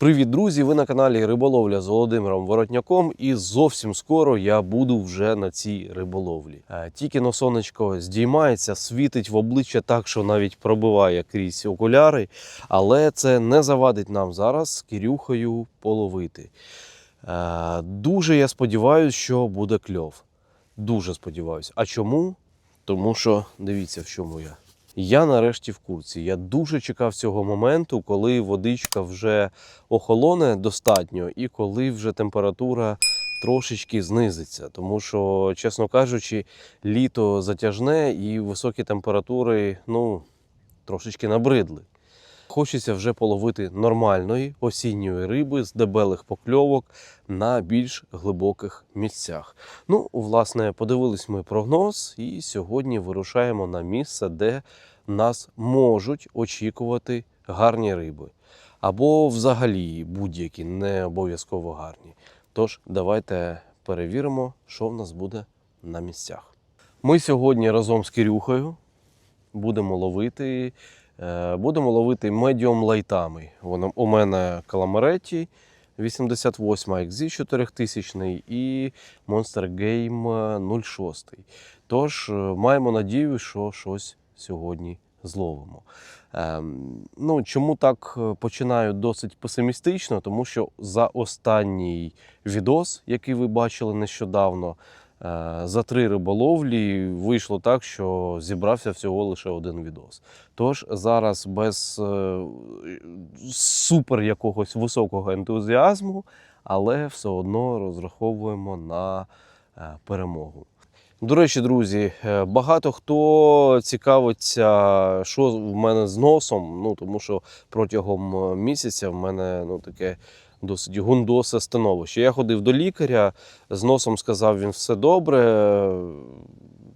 Привіт, друзі! Ви на каналі Риболовля з Володимиром Воротняком, і зовсім скоро я буду вже на цій риболовлі. Е, Тільки но сонечко здіймається, світить в обличчя так, що навіть пробиває крізь окуляри, але це не завадить нам зараз з Кирюхою половити. Е, Дуже я сподіваюся, що буде кльов. Дуже сподіваюся. А чому? Тому що дивіться, в чому я. Я нарешті в курці. Я дуже чекав цього моменту, коли водичка вже охолоне достатньо, і коли вже температура трошечки знизиться. Тому що, чесно кажучи, літо затяжне і високі температури ну, трошечки набридли. Хочеться вже половити нормальної осінньої риби з дебелих покльовок на більш глибоких місцях. Ну, власне, подивились ми прогноз, і сьогодні вирушаємо на місце, де нас можуть очікувати гарні риби. Або взагалі будь-які, не обов'язково гарні. Тож, давайте перевіримо, що в нас буде на місцях. Ми сьогодні разом з Кирюхою будемо ловити. Е, Будемо ловити медіум лайтами. Воно у мене каламареті 88 XZ 4000 і Monster Game 06. Тож е, маємо надію, що щось сьогодні зловимо. Ну, чому так е, починаю досить песимістично? Тому що за останній відос, який ви бачили нещодавно, е, за три риболовлі вийшло так, що зібрався всього лише один відос. Тож зараз без е, супер якогось високого ентузіазму, але все одно розраховуємо на е, перемогу. До речі, друзі, е, багато хто цікавиться, що в мене з носом. Ну тому що протягом е, місяця в мене ну таке досить гундосе становище. Я ходив до лікаря, з носом сказав він все добре.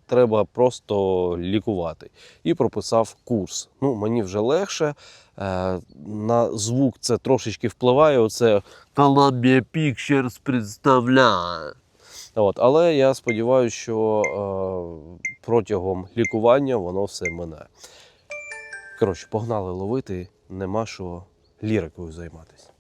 Треба просто лікувати. І прописав курс. Ну, мені вже легше. Е, на звук це трошечки впливає. Оце Columbia Pictures представляє. От, але я сподіваюся, що е, протягом лікування воно все мине. Коротше, погнали ловити, нема що лірикою займатися.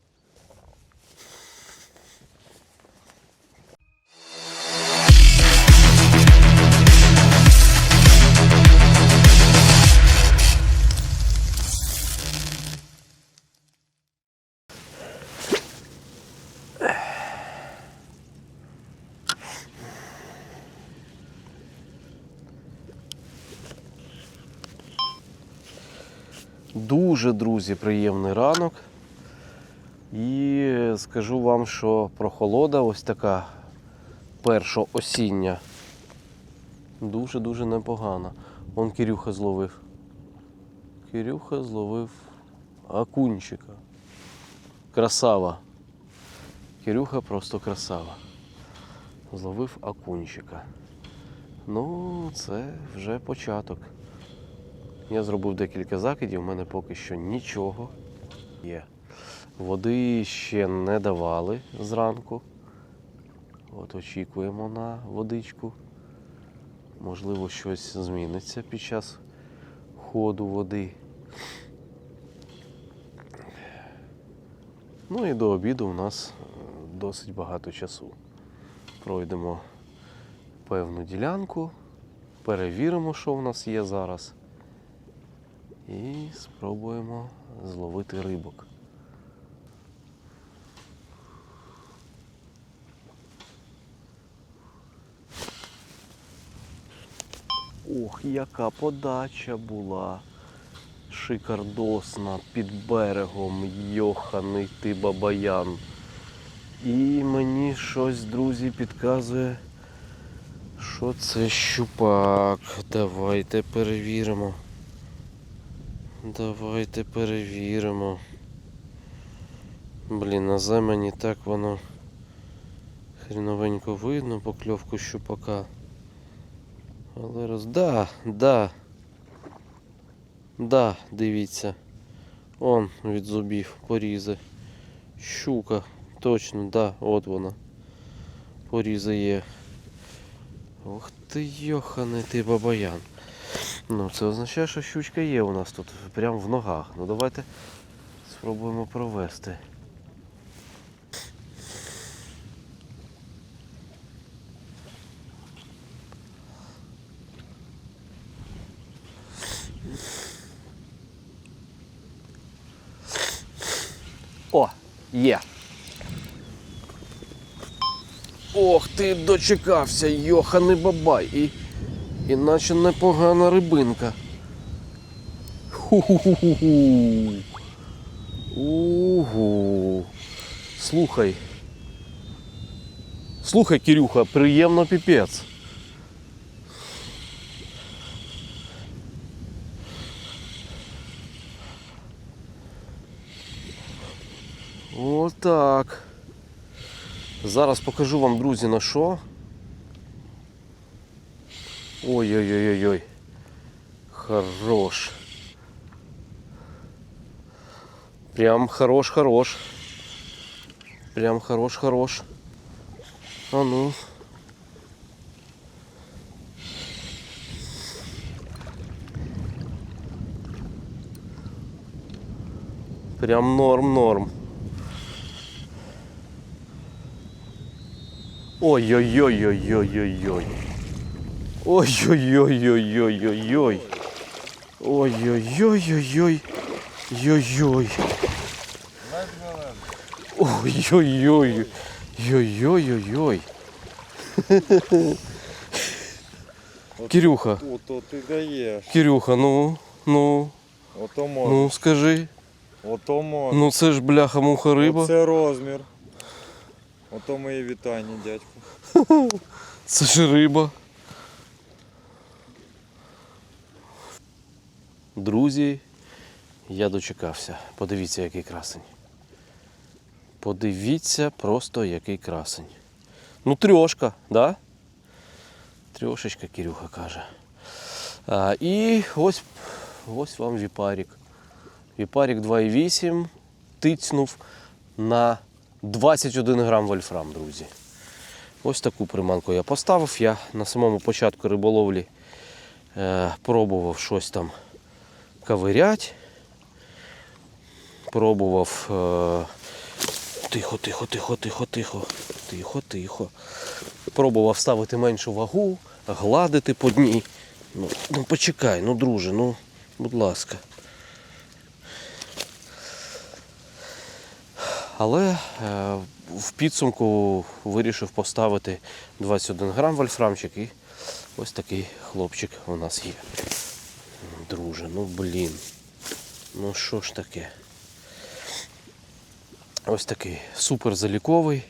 Дуже, друзі, приємний ранок. І скажу вам, що прохолода ось така перша осіння. Дуже-дуже непогана. Он Кирюха зловив. Кирюха зловив акунчика. Красава. Кирюха просто красава. Зловив акунчика. Ну, це вже початок. Я зробив декілька закидів, у мене поки що нічого є. Води ще не давали зранку. От очікуємо на водичку. Можливо, щось зміниться під час ходу води. Ну і до обіду у нас е, досить багато часу. Пройдемо певну ділянку, перевіримо, що в нас є зараз. І спробуємо зловити рибок. Ох, яка подача була. Шикардосна під берегом, йоханий ти бабаян. І мені щось, друзі, підказує, що це щупак. Давайте перевіримо. Давайте перевіримо. Блін, на земені так воно хріновенько видно покльовку щупака. Але роз... Да, да. Да, дивіться. Он від зубів порізи. Щука. Точно, да, от вона. Порізи є. Ох ти йоханий ти бабаян. Ну, Це означає, що щучка є у нас тут, прямо в ногах. Ну давайте спробуємо провести. О, є. Ох ти дочекався, Йохани бабай. І іначе непогана рибинка. Ху-ху-ху-ху. Угу. Слухай. Слухай, Кирюха, приємно піпець. Отак. Зараз покажу вам, друзі, на що. Ой-ой-ой-ой-ой. Хорош. Прям хорош-хорош. Прям хорош-хорош. А ну. Прям норм-норм. Ой-ой-ой-ой-ой-ой-ой. Ой-ой-ой-ой-ой-ой-ой. Ой-ой-ой-ой-ой. Йой-йой. Ой-ой-ой. Йой-йой-ой-ой. Кирюха, Ото ти даєш. Кирюха, ну, ну, Ото можна. ну скажи. Ото можна. Ну це ж бляха-муха риба. Це розмір. Ото мої вітання, дядько. Це ж риба. Друзі, я дочекався. Подивіться, який красень. Подивіться просто, який красень. Ну, трьошка, да? Трьошечка, Кирюха каже. А, і ось, ось вам віпарік. Віпарік 2,8 тицнув на 21 грам вольфрам, друзі. Ось таку приманку я поставив. Я на самому початку риболовлі е, пробував щось там ковирять. Пробував. Е, тихо, тихо, тихо, тихо, тихо, тихо, тихо. Пробував ставити меншу вагу, гладити по дні. Ну, ну почекай, ну друже, ну, будь ласка. Але е, в підсумку вирішив поставити 21 грам вольфрамчик і ось такий хлопчик у нас є. Друже, ну блін. Ну що ж таке? Ось такий супер заліковий.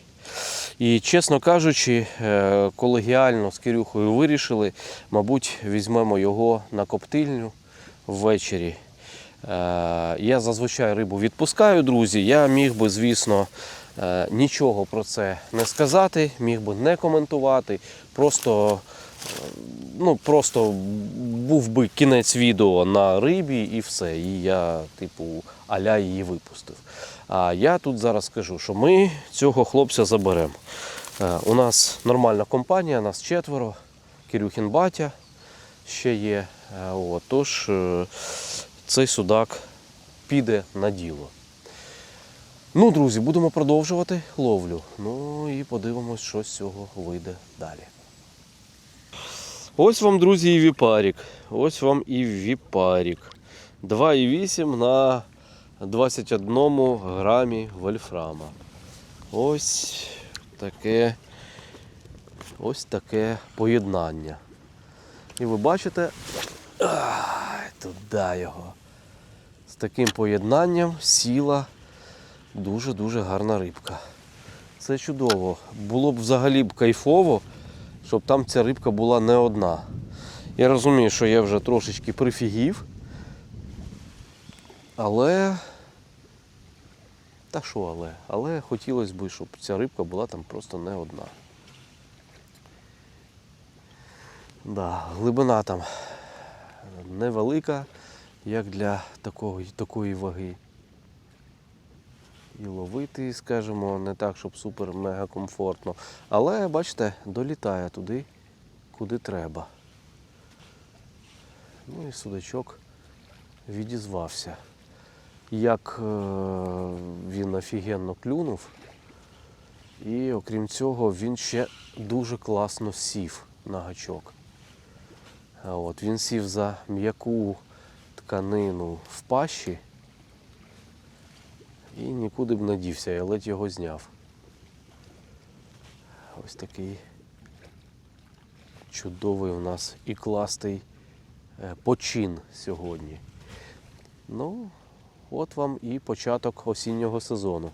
І чесно кажучи, е, колегіально з Кирюхою вирішили, мабуть, візьмемо його на коптильню ввечері. Е, Я зазвичай рибу відпускаю, друзі. Я міг би, звісно, е, нічого про це не сказати, міг би не коментувати. Просто, ну, просто був би кінець відео на рибі і все. І я, типу, аля її випустив. А я тут зараз скажу, що ми цього хлопця заберемо. Е, У нас нормальна компанія, нас четверо. Кирюхін батя ще є. Е, От, тож е, цей судак піде на діло. Ну, друзі, будемо продовжувати ловлю. Ну і подивимось, що з цього вийде далі. Ось вам, друзі, і віпарік. Ось вам і віпарік. 2,8 на 21 грамі вольфрама. Ось таке, ось таке поєднання. І ви бачите, ай, туди його. З таким поєднанням сіла дуже-дуже гарна рибка. Це чудово. Було б взагалі б кайфово, щоб там ця рибка була не одна. Я розумію, що я вже трошечки прифігів. Але. Та що але? Але хотілося б, щоб ця рибка була там просто не одна. Да, глибина там невелика, як для такого, такої ваги. І ловити, скажімо, не так, щоб супер-мега комфортно. Але, бачите, долітає туди, куди треба. Ну і судачок відізвався. Як е, він офігенно клюнув. І окрім цього, він ще дуже класно сів на гачок. От, він сів за м'яку тканину в пащі. І нікуди б не дівся, я ледь його зняв. Ось такий чудовий у нас і кластий е, почин сьогодні. Ну, от вам і початок осіннього сезону.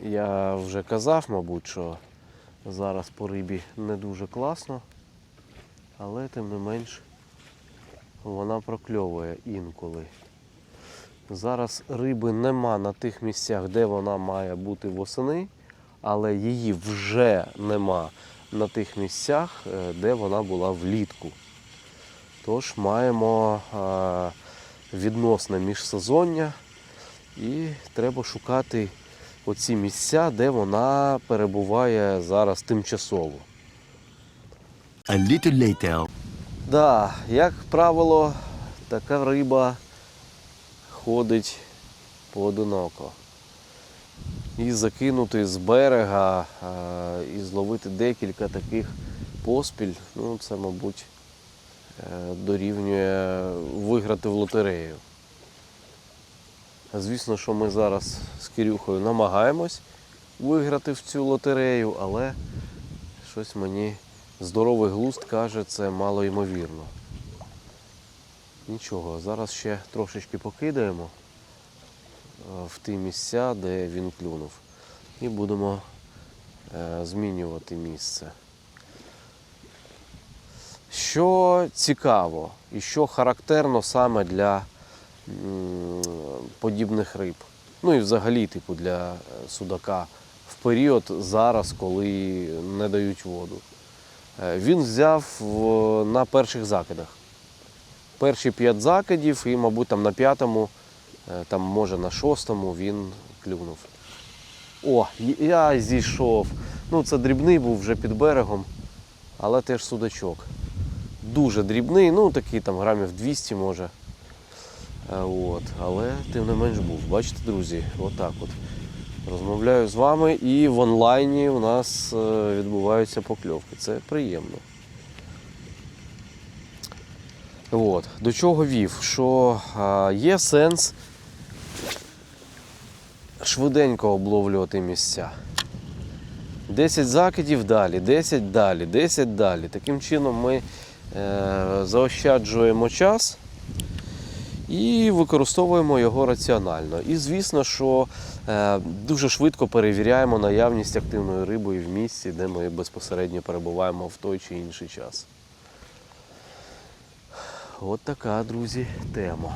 Я вже казав, мабуть, що зараз по рибі не дуже класно, але тим не менш вона прокльовує інколи. Зараз риби нема на тих місцях, де вона має бути восени, але її вже нема на тих місцях, е, де вона була влітку. Тож маємо е, відносне міжсезоння і треба шукати оці місця, де вона перебуває зараз тимчасово. A little later. Да, як правило, така риба ходить поодиноко. І закинути з берега, а, і зловити декілька таких поспіль, ну це, мабуть, е, дорівнює виграти в лотерею. Звісно, що ми зараз з Кирюхою намагаємось виграти в цю лотерею, але щось мені здоровий глузд каже, це мало ймовірно. Нічого, зараз ще трошечки покидаємо е, в ті місця, де він клюнув. І будемо е, змінювати місце. Що цікаво і що характерно саме для подібних риб. Ну і взагалі, типу, для е, судака в період зараз, коли не дають воду. Він взяв на перших закидах. Перші п'ять закидів, і, мабуть, там на п'ятому, е, там, може на шостому він клюнув. О, я зійшов. Ну, це дрібний був вже під берегом, але теж судачок. Дуже дрібний, ну такий там грамів 200 може. Е, От, але тим не менш був. Бачите, друзі, отак от. Розмовляю з вами і в онлайні у нас е, відбуваються покльовки. Це приємно. От. До чого вів? Що є сенс швиденько обловлювати місця. 10 закидів далі, 10 далі, 10 далі. Таким чином ми е, заощаджуємо час і використовуємо його раціонально. І звісно, що е, дуже швидко перевіряємо наявність активної риби в місці, де ми безпосередньо перебуваємо в той чи інший час. От така, друзі, тема.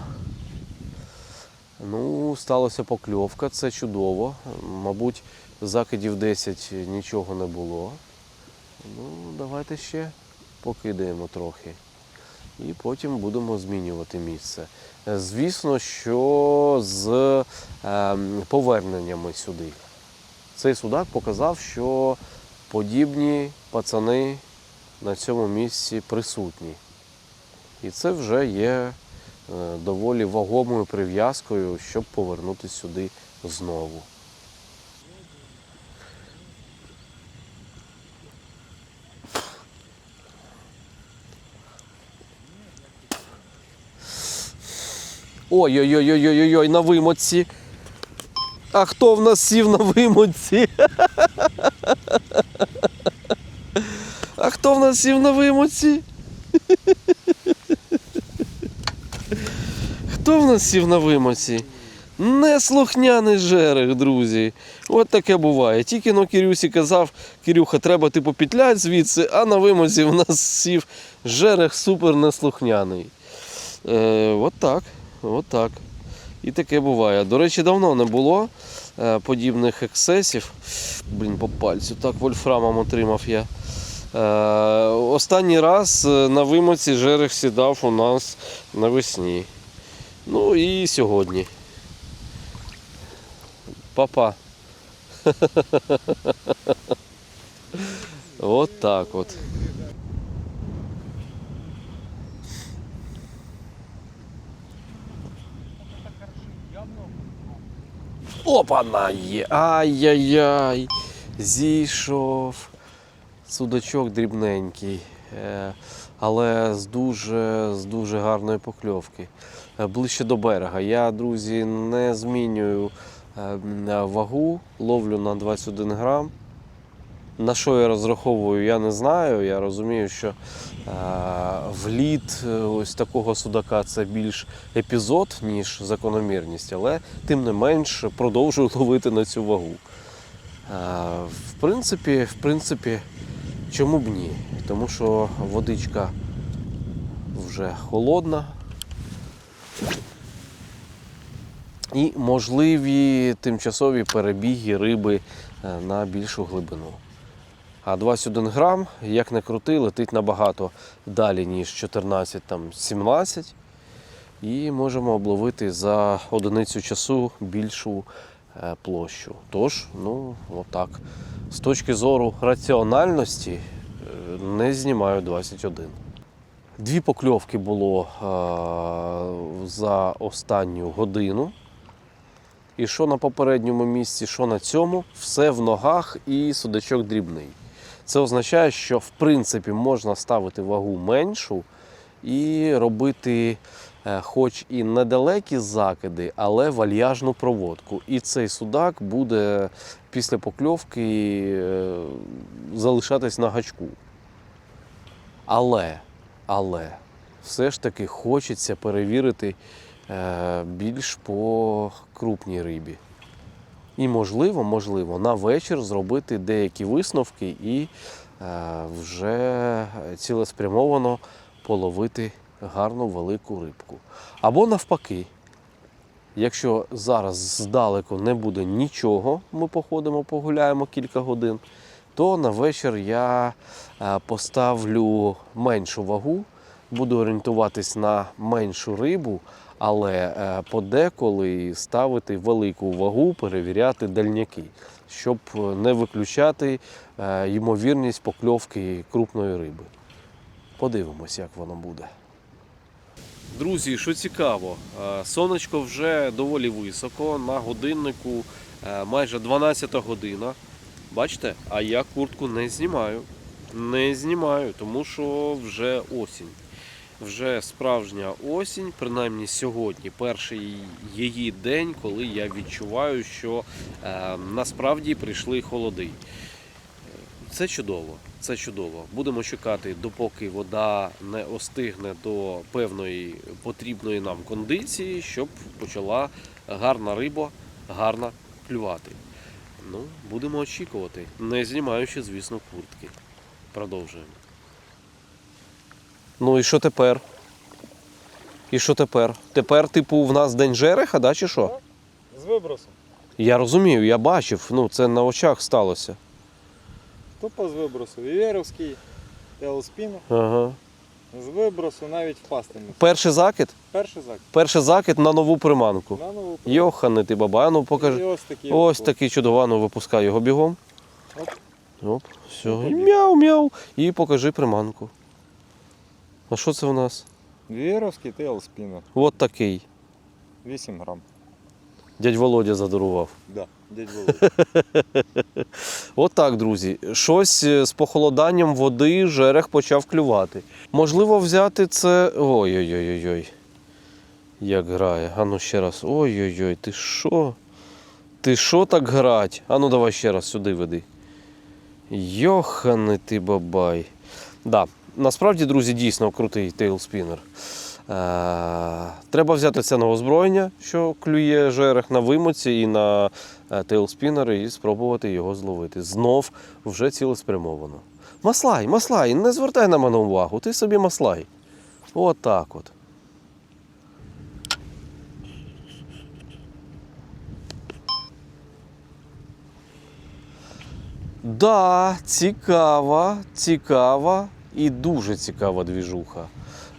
Ну, сталася покльовка, це чудово. Мабуть, закидів 10 нічого не було. Ну, давайте ще покидаємо трохи. І потім будемо змінювати місце. Звісно, що з ем, поверненнями сюди. Цей судак показав, що подібні пацани на цьому місці присутні. І це вже є е, доволі вагомою прив'язкою, щоб повернутися сюди знову. Ой-ой-ой-ой-ой-ой, на вимоці. А хто в нас сів на вимоці? А хто в нас сів на вимоці? Хто в нас сів на вимоці? Неслухняний жерех, друзі. От таке буває. Тільки но Кирюсі казав, Кирюха, треба типу петлять звідси, а на вимозі в нас сів жерех супер неслухняний. Е, от так. От так. І таке буває. До речі, давно не було е, подібних ексцесів. Блін, по пальцю. Так вольфрамом отримав я. Е, останній раз е, на вимоці жерех сідав у нас навесні. Ну і сьогодні. Папа. От так от. Опа-на є. Ай-яй-яй. Зійшов. Судачок дрібненький. Е, але з дуже, з дуже гарної покльовки. Е, Ближче до берега. Я, друзі, не змінюю е, вагу, ловлю на 21 грам. На що я розраховую, я не знаю. Я розумію, що е, вліт ось такого судака це більш епізод, ніж закономірність, але тим не менш продовжую ловити на цю вагу. В принципі, в принципі, чому б ні? Тому що водичка вже холодна. І можливі тимчасові перебіги риби е, на більшу глибину. А 21 грам, як не крути, летить набагато далі, ніж 14-17. І можемо обловити за одиницю часу більшу е, площу. Тож, ну, отак. З точки зору раціональності е, не знімаю 21. Дві покльовки було е, за останню годину. І що на попередньому місці, що на цьому, все в ногах і судачок дрібний. Це означає, що в принципі можна ставити вагу меншу і робити, е, хоч і недалекі закиди, але вальяжну проводку. І цей судак буде після покльовки е, залишатись на гачку. Але, але все ж таки хочеться перевірити е, більш по крупній рибі. І можливо, можливо, на вечір зробити деякі висновки і е, вже цілеспрямовано половити гарну велику рибку. Або навпаки, якщо зараз здалеку не буде нічого, ми походимо, погуляємо кілька годин, то на вечір я е, поставлю меншу вагу, буду орієнтуватись на меншу рибу, але е, подеколи ставити велику вагу, перевіряти дальняки, щоб не виключати е, ймовірність покльовки крупної риби. Подивимось, як воно буде. Друзі, що цікаво, е, сонечко вже доволі високо, на годиннику е, майже 12 година. Бачите, а я куртку не знімаю. Не знімаю, тому що вже осінь. Вже справжня осінь, принаймні сьогодні, перший її день, коли я відчуваю, що е, насправді прийшли холоди. Це чудово, це чудово. Будемо чекати, допоки вода не остигне до певної потрібної нам кондиції, щоб почала гарна риба гарно клювати. Ну, будемо очікувати, не знімаючи, звісно, куртки. Продовжуємо. Ну і що тепер? І що тепер? Тепер, типу, в нас день жереха, да, чи що? З вибросом. Я розумію, я бачив, ну це на очах сталося. Тупо з вибросу. Вієровський, Елспіно. Ага. З вибросу навіть впасти не. Перший закид? Перший зак. Перший закид на нову приманку. На нову Йохане ти баба, ну І покажи. ось такий. Ось такий чудова, ну випускай його бігом. Оп. Оп, все. Ну, мяу-мяу. І покажи приманку. А що це у нас? Вієровський та Елспіно. От такий. 8 грам. Дядь Володя задарував. Да, дядь Володя. От так, друзі. Щось е, з похолоданням води жерех почав клювати. Можливо, взяти це. Ой-ой-ой-ой. Як грає. Ану ще раз. Ой-ой-ой, ти що? Ти що так грать? Ану давай ще раз сюди веди. Йоханий ти бабай. Да, насправді, друзі, дійсно крутий тейлспінер. Е, треба взяти це на озброєння, що клює жерех на вимоці і на е, тейлспінери, і спробувати його зловити. Знов вже цілеспрямовано. Маслай, маслай, не звертай на мене увагу, ти собі маслай. От так от. Да, цікава, цікава і дуже цікава двіжуха.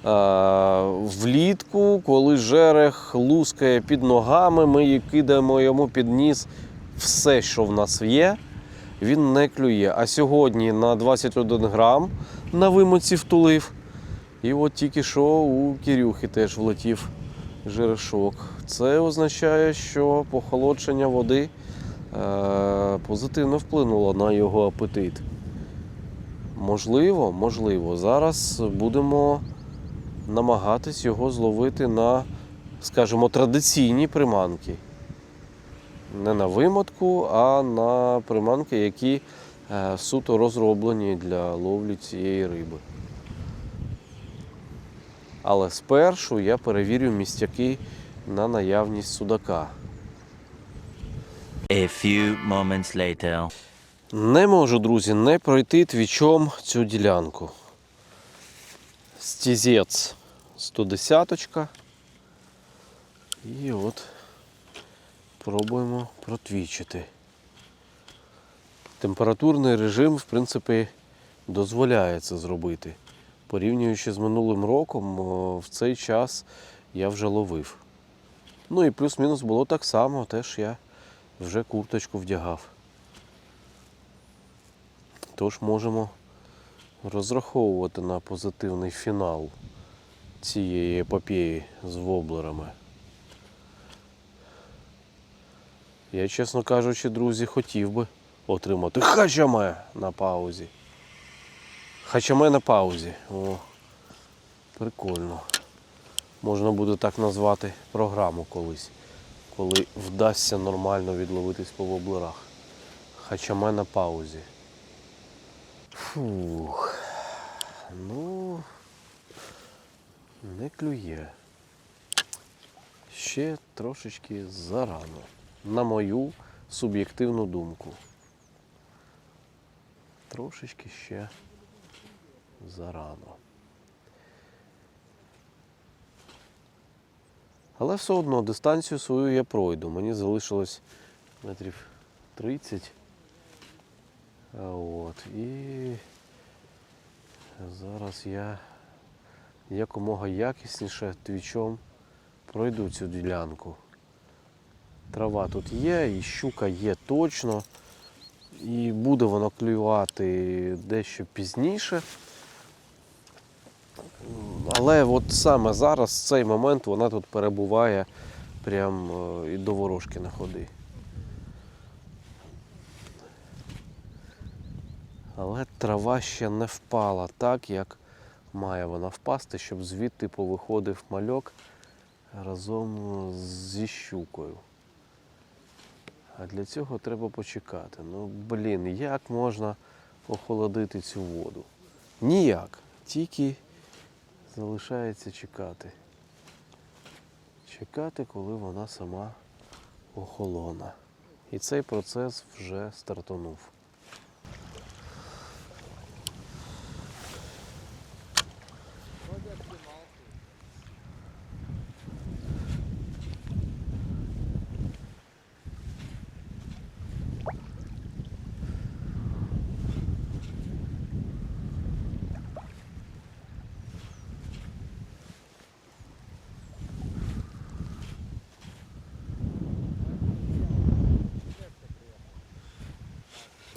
Е, влітку, коли жерех лускає під ногами, ми кидаємо йому під ніс все, що в нас є, він не клює. А сьогодні на 21 грам на вимоці втулив. І от тільки що у Кирюхи теж влетів жерешок. Це означає, що похолодження води е, позитивно вплинуло на його апетит. Можливо, можливо. Зараз будемо намагатись його зловити на, скажімо, традиційні приманки. Не на вимотку, а на приманки, які е, суто розроблені для ловлі цієї риби. Але спершу я перевірю містяки на наявність судака. A few moments later. Не можу, друзі, не пройти твічом цю ділянку. Стізець 110. І от пробуємо протвічити. Температурний режим, в принципі, дозволяє це зробити. Порівнюючи з минулим роком, в цей час я вже ловив. Ну і плюс-мінус було так само, теж я вже курточку вдягав. Тож можемо розраховувати на позитивний фінал цієї епопеї з воблерами. Я, чесно кажучи, друзі, хотів би отримати хачаме на паузі. Хачаме на паузі. О, прикольно. Можна буде так назвати програму колись, коли вдасться нормально відловитись по воблерах. Хачаме на паузі. Фух. Ну, не клює. Ще трошечки зарано. На мою суб'єктивну думку. Трошечки ще зарано. Але все одно дистанцію свою я пройду. Мені залишилось метрів 30. От. І зараз я якомога якісніше твічом пройду цю ділянку. Трава тут є, і щука є точно. І буде вона клювати дещо пізніше. Але от саме зараз, в цей момент, вона тут перебуває прям е, і до ворожки на ходи. Але трава ще не впала так, як має вона впасти, щоб звідти повиходив мальок разом зі щукою. А для цього треба почекати. Ну, блін, як можна охолодити цю воду? Ніяк. Тільки залишається чекати. Чекати, коли вона сама охолона. І цей процес вже стартанув.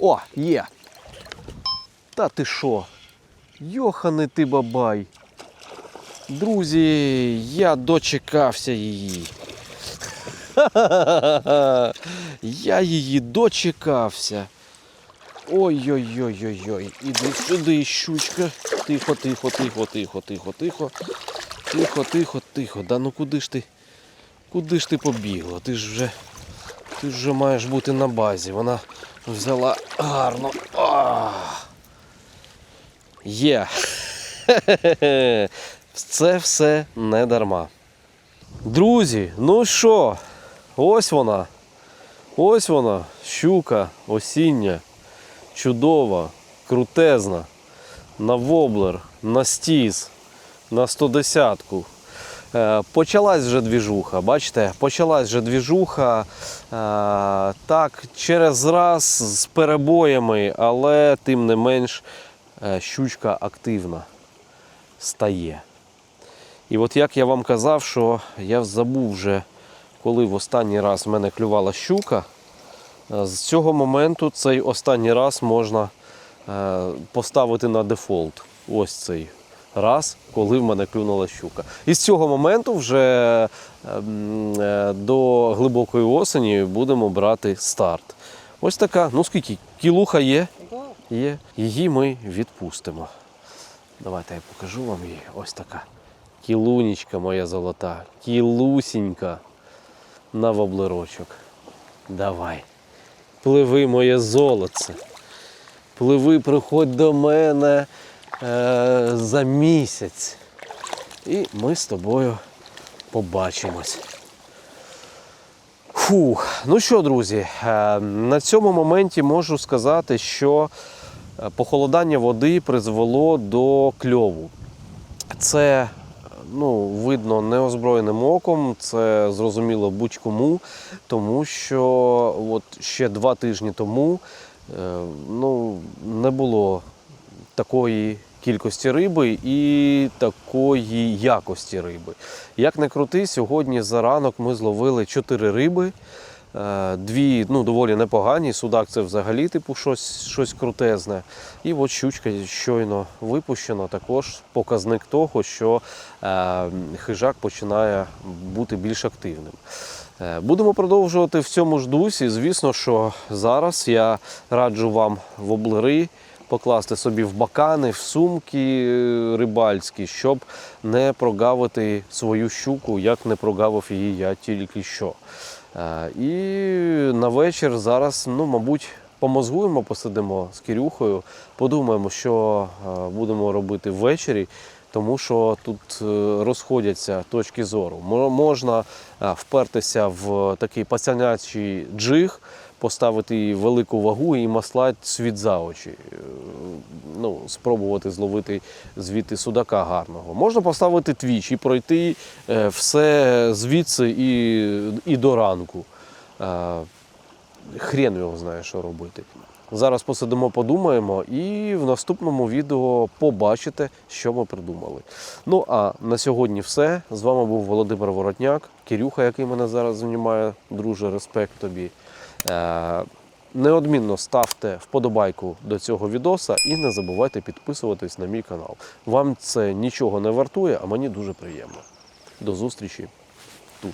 О, є. Та ти що? Йоханий ти бабай. Друзі, я дочекався її. Я її дочекався. Ой-ой-ой-ой-ой. Іди сюди, щучка. Тихо, тихо, тихо, тихо, тихо, тихо. Тихо, тихо, тихо. Да ну куди ж ти? Куди ж ти побігла? Ти ж вже. Ти ж вже маєш бути на базі. Вона взяла гарно. А! Є. Це все не дарма. Друзі, ну що, ось вона. Ось вона, щука осіння, чудова, крутезна, на воблер, на стіз, на 110-ку. Е, Почалась вже двіжуха, бачите, почалась вже двіжуха. Е, Так, через раз з перебоями, але тим не менш е, щучка активна стає. І от як я вам казав, що я забув вже, коли в останній раз в мене клювала щука, з цього моменту цей останній раз можна поставити на дефолт. Ось цей раз, коли в мене клюнула щука. І з цього моменту вже ем, е, до глибокої осені будемо брати старт. Ось така, ну скільки, кілуха є? Є. Її ми відпустимо. Давайте я покажу вам її. Ось така. Кілунічка моя золота. Кілусінька на воблерочок. Давай. Пливи моє золоце. Пливи, приходь до мене е, за місяць. І ми з тобою побачимось. Фух, ну що, друзі, е, на цьому моменті можу сказати, що е, похолодання води призвело до кльову. Це ну, видно неозброєним оком, це зрозуміло будь-кому, тому що от ще два тижні тому ну, не було такої кількості риби і такої якості риби. Як не крути, сьогодні за ранок ми зловили чотири риби. Е, Дві ну, доволі непогані. Судак це взагалі типу щось, щось крутезне. І от щучка щойно випущена, також показник того, що е, хижак починає бути більш активним. Е, Будемо продовжувати в цьому ж дусі. Звісно, що зараз я раджу вам в облери покласти собі в бакани, в сумки е, рибальські, щоб не прогавити свою щуку, як не прогавив її я тільки що. Е, І на вечір зараз, ну, мабуть, помозгуємо, посидимо з Кирюхою, подумаємо, що е, будемо робити ввечері, тому що тут е, розходяться точки зору. Можна е, впертися в такий пацанячий джиг, поставити їй велику вагу і маслати світ за очі. Е, Ну, спробувати зловити звідти судака гарного. Можна поставити твіч і пройти все звідси і, і до ранку. Хрен його знає, що робити. Зараз посидимо, подумаємо, і в наступному відео побачите, що ми придумали. Ну а на сьогодні все. З вами був Володимир Воротняк, Кирюха, який мене зараз знімає. Друже, респект тобі. Е, Неодмінно ставте вподобайку до цього відоса і не забувайте підписуватись на мій канал. Вам це нічого не вартує, а мені дуже приємно. До зустрічі тут.